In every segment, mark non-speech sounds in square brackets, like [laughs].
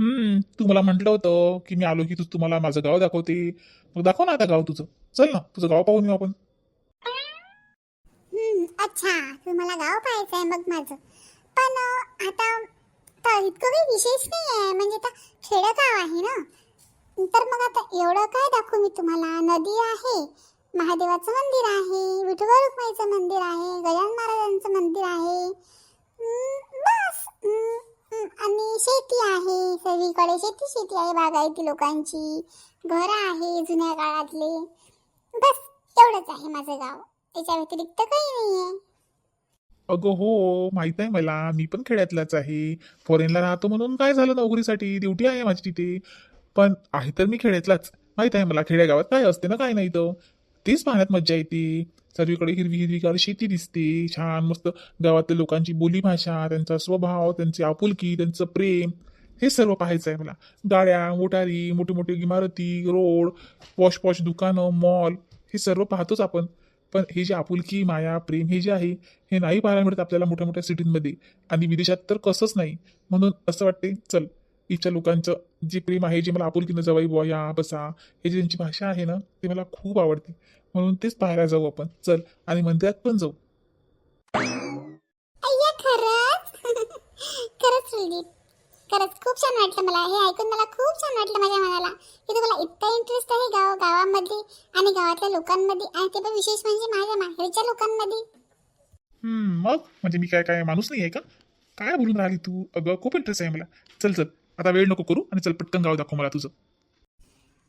हम्म तू मला म्हटलं होतं की मी आलो की तू तुम्हाला माझं गाव दाखवते. मग दाखव ना आता गाव तुझं. चल ना तुझं गाव पाहून येऊ आपण. हम्म, अच्छा तुम्हाला गाव पाहायचं आहे मग माझं. पण आता तर इतकं काही विशेष नाही आहे म्हणजे आता खेडेगाव आहे ना? तर मग आता एवढं काय दाखवू मी तुम्हाला? नदी आहे महादेवाचं मंदिर आहे विठोबा रुक्माईचं मंदिर आहे गजानन महाराजांचं मंदिर आहे. हम्म, बस. हम्म, आणि शेती आहे सगळीकडे शेती शेती आहे बागायती लोकांची. घर आहे जुन्या काळातले. बस एवढंच आहे माझं गाव. त्याच्या व्यतिरिक्त काही नाहीये. अगं हो माहीत आहे मला. मी पण खेड्यातलाच आहे. फॉरेनला राहतो म्हणून काय झालं नोकरीसाठी? ड्युटी आहे माझी तिथे. पण आहे तर मी खेड्यातलाच. माहीत आहे मला खेड्यागावात काय असते ना काय नाही तर. तीच पाहण्यात मज्जा येते. सर्वीकडे हिरवी हिरवीगार शेती दिसते. छान मस्त गावातल्या लोकांची बोलीभाषा त्यांचा स्वभाव त्यांची आपुलकी त्यांचं प्रेम हे सर्व पाहायचं आहे मला. गाड्या मोटारी मोठे मोठे इमारती रोड पॉश पॉश दुकानं मॉल हे सर्व पाहतोच आपण. पण हे जे आपुलकी माया प्रेम हे जे आहे हे नाही पाहायला मिळत आपल्याला मोठ्या मोठ्या सिटींमध्ये. आणि विदेशात तर कसंच नाही. म्हणून असं वाटते चल. इथच्या लोकांचं जे प्रेम आहे जे मला आपुलकीनं जवाई बुवा या बसा हे जे त्यांची भाषा आहे ना ते मला खूप आवडते. म्हणून तेच पाहायला जाऊ आपण. चल आणि मंदिरात पण जाऊ. अय्या खरंच? [laughs] खरंच खरंच खूप छान वाटलं मला. हे ऐकून मला खूप छान वाटलं माझ्या मनाला. की तुम्हाला इतका इंटरेस्ट आहे गाव गावामध्ये आणि गावातल्या लोकांमध्ये आणि ते पण विशेष म्हणजे माझ्या माहेरच्या लोकांमध्ये. हम्म, मग? म्हणजे मी काय काय माणूस नाही आहे का? काय बोलून राहिली तू? अगं खूप इंटरेस्ट आहे मला. चल चल. आता वेळ नको करू आणि चल पटकन गाव दाखव मला तुझं.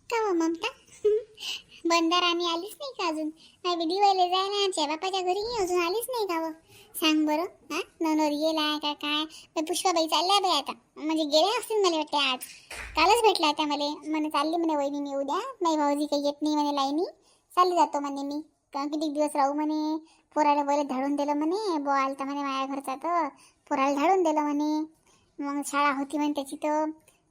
का हो ममता? [laughs] बंदार आणि आलीच नाही का अजून? नाही दिवाळीला जायला आमच्या बापाच्या घरी अजून आलीच नाही का हो? सांग बरं हा? ननोर गेलाय का काय? पुष्पाबाई चालल्या बाई आता. म्हणजे गेल्या असतील मला वाटते आज. कालच भेटला होत्या मला. म्हणे चालली म्हणे वहिनी मी उद्या. नाही भाऊजी काही येत नाही म्हणे लाईनी. चालली जातो म्हणे मी. कारण किती दिवस राहू म्हणे? पोराला बैल धाडून दिलं म्हणे. बो आलता म्हणे माझ्या घरचा तर. पोराला धाडून दिलं म्हणे. मग शाळा होती म्हणे त्याची तर.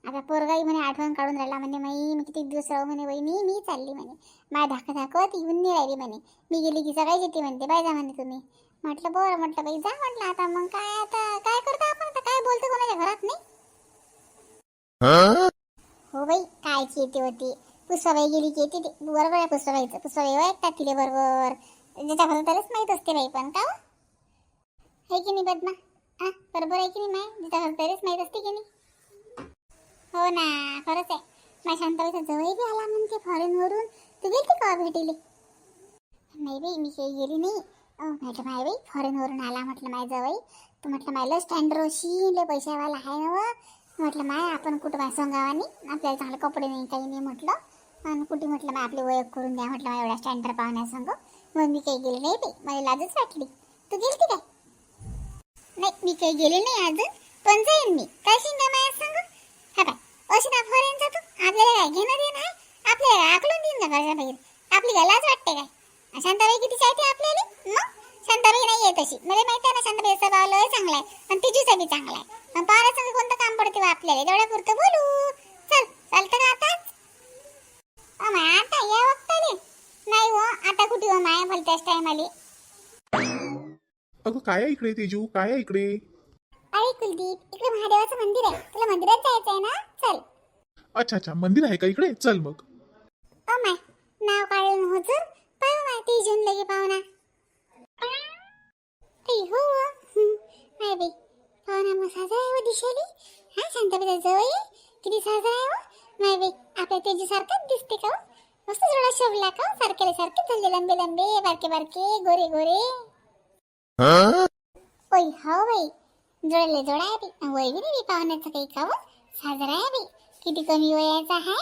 आता पोरगाई म्हणे आठवण काढून राहिला म्हणे माई मी किती दिवस राहू म्हणे वहिनी मी चालली म्हणे. माय धाकत धाकत येऊन नाही राहिली म्हणे. मी गेली की सकाळीच येते म्हणते बाय जा म्हणे तुम्ही. म्हटलं बरं म्हटलं बाई जा म्हटलं आता मग काय आता काय करता आपण आता? काय बोलतो कोणाच्या घरात नाही? हो? बाई कायची येते होती? पुष्पाबाई गेली की येते ती बरोबर आहे पुष्पाबाईचं. पुष्पाबाई ऐकतात तिले बरोबर ज्याच्या त्यालाच माहीत असते बाई पण का हो? है की नाही बदमा? हा बरोबर आहे की नाही माय? ज्याच्या त्यालाच माहीत असते की नाही? हो ना खरंच आहे. माझ्या शांताबाईचा जवळ बी आला म्हणते फॉरेनवरून तू गेली का भेटीले? नाही बाई मी काही गेली नाही. म्हटलं माय बाई फॉरेनवरून आला म्हटलं माय जवळ तू म्हटलं माय लस टँड्रोशी लय पैशावाला आहे ना व. म्हटलं माय आपण कुठं माय गावानी आपल्याला चांगले कपडे नाही काही नाही म्हटलं. आणि कुठे म्हटलं माय आपली ओळख करून द्या म्हटलं माय एवढ्या स्टँडर पाहुण्यासंग. मग मी काही गेली नाही बाई. मला लाजच वाटली. तू गेलती काय? नाही मी काही गेले नाही अजून पण जाईन मी. काय शिंगा माया सांग? हा काय अशी ना फॉरेन जातो. आपल्याला काय घेणं देणं आहे? आपल्याला आकलून देईन ना घरच्या बाहेर? आपली काय लाज वाटते काय? शांताबाई किती चालते आपल्याला? मग? शांताबाई नाही आहे तशी. मला माहिती आहे ना शांताबाई स्वभाव लय चांगला आहे आणि तिजूचा बी चांगला आहे. पण पाहण्या संग कोणतं काम पडते बा आपल्याला? तेवढ्या पुरतं बोलू. चल चालतं का आताच अमाय आता या वक्ताले. नाही हो आता कुठे हो माया? भलत्याच टायमाले अगं काय आहे इकडे तेजू? काय आहे इकडे? अरे कुलदीप इकडे महादेवाचं मंदिर आहे. तुला मंदिरात जायचं आहे ना? चल. अच्छा अच्छा. मंदिर आहे का इकडे? चल मग. ओ माय नाव काढलं हुजूर? पाहू माय ती जून लगे पाहुणा ऐ हो [laughs] हं, माय बाई पाहुणा मग साजरा आहे व दिशेली. हा शांताबाईचा जवळ किती साजरा आहे व. माय बाई आपल्या तेजी सारखाच दिसते का हो? मस्त जोडा शोभला का हो? सारखे सारखे चालले लंबे लंबे बारके बारके गोरे गोरे. ओय हो बाई जोडले जोडा आहे बाई वय बी नाही पाहुण्याचं काही का साजरा आहे किती कमी हो वयाचा आहे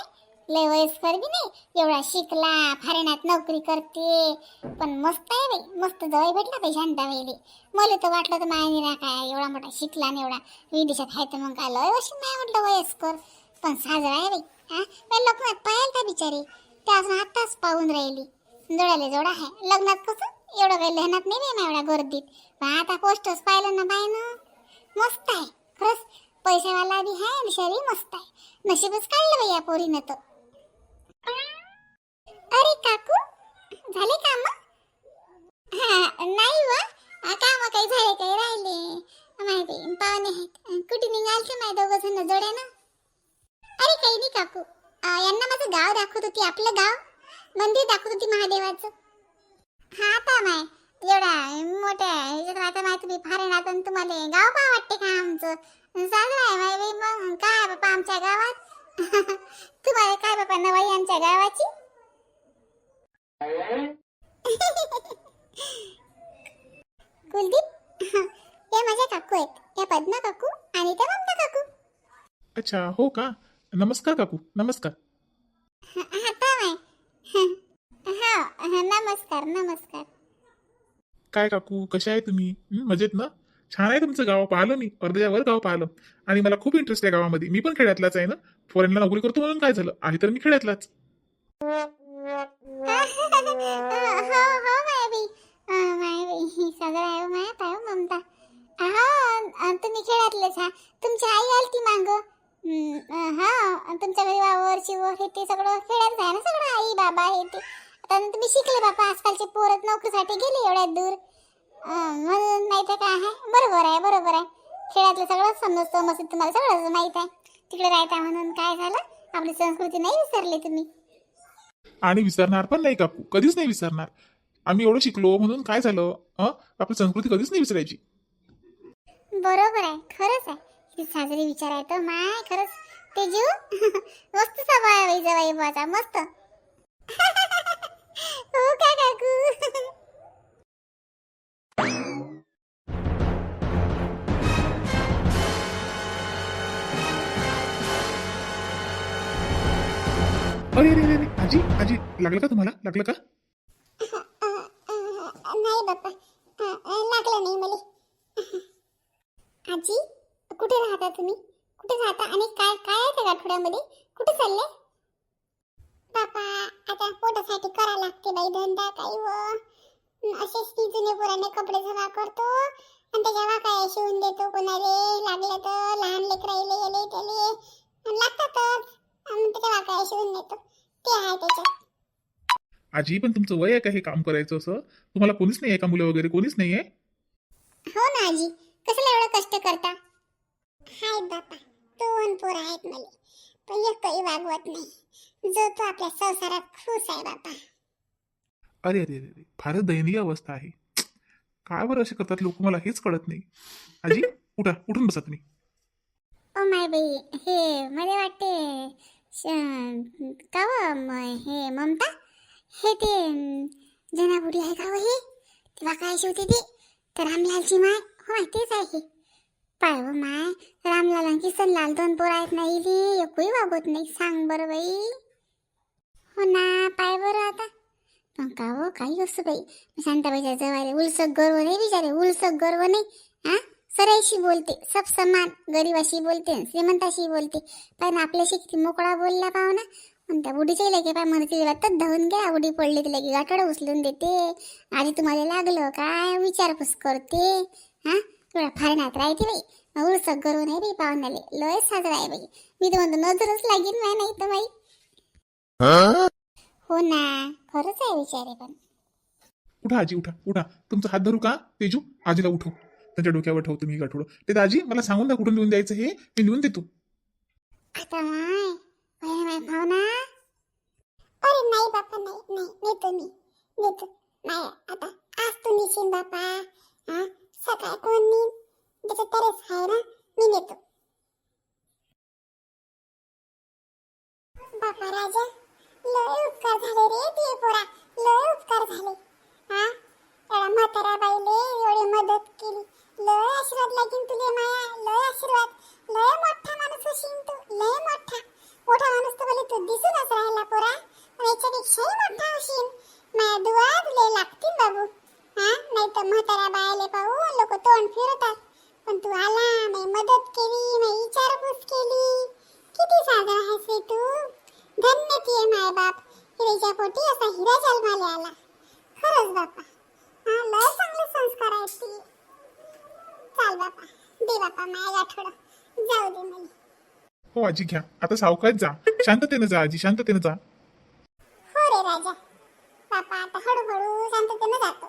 लय वयस्कर बी नाही। एवढा शिकला फारेनात नोकरी करते पण मस्त आहे बाई। मस्त जवळ भेटला बाई शांताबाईले मला तर वाटलं तर माया ना काय एवढा मोठा शिकला नाही एवढा विदेशात आहे तर मग काय लय वर्ष नाही म्हटलं वयस्कर पण साजरा आहे बाई हा? बाई लग्नात पाहायला का बिचारी. ते अजून आत्ताच पाहून राहिली. जोडाले जोडा आहे. लग्नात कसं? एवढं काही लहनात नाही रे एवढ्या गर्दीत. पण आता पोस्टर्स पाहिलं ना बाय ना मस्त आहे. खरंच पैशावाला बी आहे आणि शरीर मस्त आहे. नशीबच काढलं बाई या पोरीनं तर. अरे काकू झाले काम? हा नाही व. काम काही झाले काही राहिले. माहिती पाहुणे आहेत. कुठे निघालचे माय दोघ जण? जोड्या ना? अरे काही नाही काकू. यांना माझं गाव दाखवत होती आपलं गाव. मंदिर दाखवत होती महादेवाचं. हा आता माय एवढा मोठ्या ह्याच्यात आता माय तुम्ही फार येणार आणि तुम्हाला गाव पहा वाटते का आमचं? चालू आहे माय बाई मग. काय बापा आमच्या गावात? [laughs] तुम्हाला काय बापा नवाई आमच्या गावाची? [laughs] कुलदीप [laughs] हे माझ्या काकू आहेत. या पद्मा काकू आणि त्या ममता काकू. अच्छा हो का? नमस्कार काकू नमस्कार आता माय हा नमस्कार नमस्कार. काय काकू कशा आहे तुम्ही? हं, मजेत ना? छान आहे तुमचं गाव पाहिलं मी अर्ध्यावर गाव पाहिलं. आणि मला खूप इंटरेस्ट आहे गावामध्ये. मी पण खेड्यातलाच आहे ना? फॉरेनला नोकरी करतो म्हणून काय झालं? आहे तर मी खेड्यातलाच [laughs] हो हो मायाबाई मायाबाई सगळं आहे हो माया पाय हो ममता हा तुम्ही खेळातलेच हा तुमची आई आली ती मांग हा तुमच्या घरी वावर चिवर हे ते सगळं खेळात आहे ना सगळं आई बाबा हे ते आता तुम्ही शिकले बापा आजकालचे पोरत नोकरीसाठी गेले एवढ्यात दूर अं, म्हणून माहिती आहे काय आहे? बरोबर आहे बरोबर आहे. खेळातलं सगळं समजतं मस्त तुम्हाला सगळंच माहीत आहे. तिकडे राहता म्हणून काय झालं? आपली संस्कृती नाही विसरली तुम्ही. आणि विसरणार पण नाही काकू कधीच नाही विसरणार. आम्ही एवढं शिकलो म्हणून काय झालं? हं? आपली संस्कृती कधीच नाही विसरायची. बरोबर आहे खरंच आहे. साजरी विचार आहे तर माय खरंच. तेजू [laughs] मस्त स्वभाव आहे बाई जवाई बुवाचा मस्त. [laughs] हो का काकू? [laughs] अरे अरे अरे आजी आजी लागलं का तुम्हाला? लागलं का? नाही बाप्पा. लागलं नाही मला. आजी कुठे राहता तुम्ही? कुठे राहता आणि काय काय आहे त्या आठवड्यामध्ये? कुठे चालले? बापा आता पोटासाठी करा लागते बाई धंदा काही व? असेच ती जुने पुराणे कपडे जमा करतो आणि त्याच्या काय शिवून देतो कोणाले. लागलं तर लहान लेकराईले गेले त्याले लागतातच आणि त्याच्या काय शिवून देतो ते आहे त्याच्यात. आजी पण तुमचं वय आहे का हे काम करायचं असं? तुम्हाला कोणीच नाही आहे का मुलं वगैरे? कोणीच नाही आहे? हो ना आजी. कशाला एवढं कष्ट करता? हाय बापा दोन पोर आहेत मला. पण एकही वागवत नाही. जो तो आपल्या संसारात खुश आहे बापा. अरे अरे अरे अरे. फारच दयनीय अवस्था आहे. काय बरं असे करतात लोक? मला हेच कळत नाही. आजी उठा. उठून बसा तुम्ही. ओ माय बाई हे मला वाटते का हे ममता? हे ते अं, जनापुरी आहे का व हे. तेव्हा काय शिवते ते. तर रामलालची माय. हो माय तेच आहे हे. पाय व माय रामलाल आणि किसनलाल दोन पोर आहेत नाही रे एकही वागवत नाही. सांग बरं बाई. हो ना पाय बरं आता. पण का हो काही असं बाई. शांताबाईच्या जवळ उलसक गर्व नाही बिचारे. उलसक गर्व नाही. हा? सरळशी बोलते सब समान गरीबाशी बोलते श्रीमंताशी बोलते. पण आपल्याशी किती मोकळा बोलला पाहुना ना. आणि त्या बुढीच्या लगे पाय म्हणते तर धावून घ्या. उडी पडली की लगे गाठोड उचलून देते. आधी तुम्हाला लागलं काय? विचारपूस करते. हा? एवढा नात राहते बाई. मग उलसक नाही बाई पाहुण्याले. लय साजरा आहे बाई. मी तर म्हणतो नजरच लागेल माय नाही तर बाई. हो ना. खरंच आहे विचारे पण. उठा आजी उठा उठा. तुमचा हात धरू का? तेजू आजीला उठव. त्यांच्या डोक्यावर ठेवतो मी गाठोडं. ते तर मला सांगून द्या कुठून लिहून द्यायचं हे? मी लिहून देतो. आता माय पहिला माय भावना? अरे नाही बापा नाही नाही. नेतो मी. नेतो. नाही आता आज तू नेशील बापा. हा? सकाळ कोण नेईन? त्याचं तरच आहे ना मी नेतो बापा राजा लय उपकार झाले रे ते पोरा लय उपकार झाले हा एवढा म्हातारा बाईले एवढी मदत केली लय आशीर्वाद लागीन तुले माया लय आशीर्वाद लय मोठा माणूस होशील तू लय मोठा मोठा माणूस तर बोले तू दिसूनच राहिला पोरा पण मोठा होशील माया दुआ तुले लागतील बाबू. हा? नाही तर म्हातारा बायाले पाहू लोक तोंड फिरतात पण तू आला मी मदत केली मी विचारपूस केली. किती साजरा आहेस रे तू? धन्य ती माय बाप. हिरेच्या पोटी असा हिरा जन्माला आला. खरंच बापा हा लय चांगले संस्कार आहेत ती. चाल बापा दे बापा माया गाठोडं जाऊ दे मला. हो आजी घ्या. आता सावकाश जा. शांततेनं जा आजी शांततेनं जा. 感覚無だと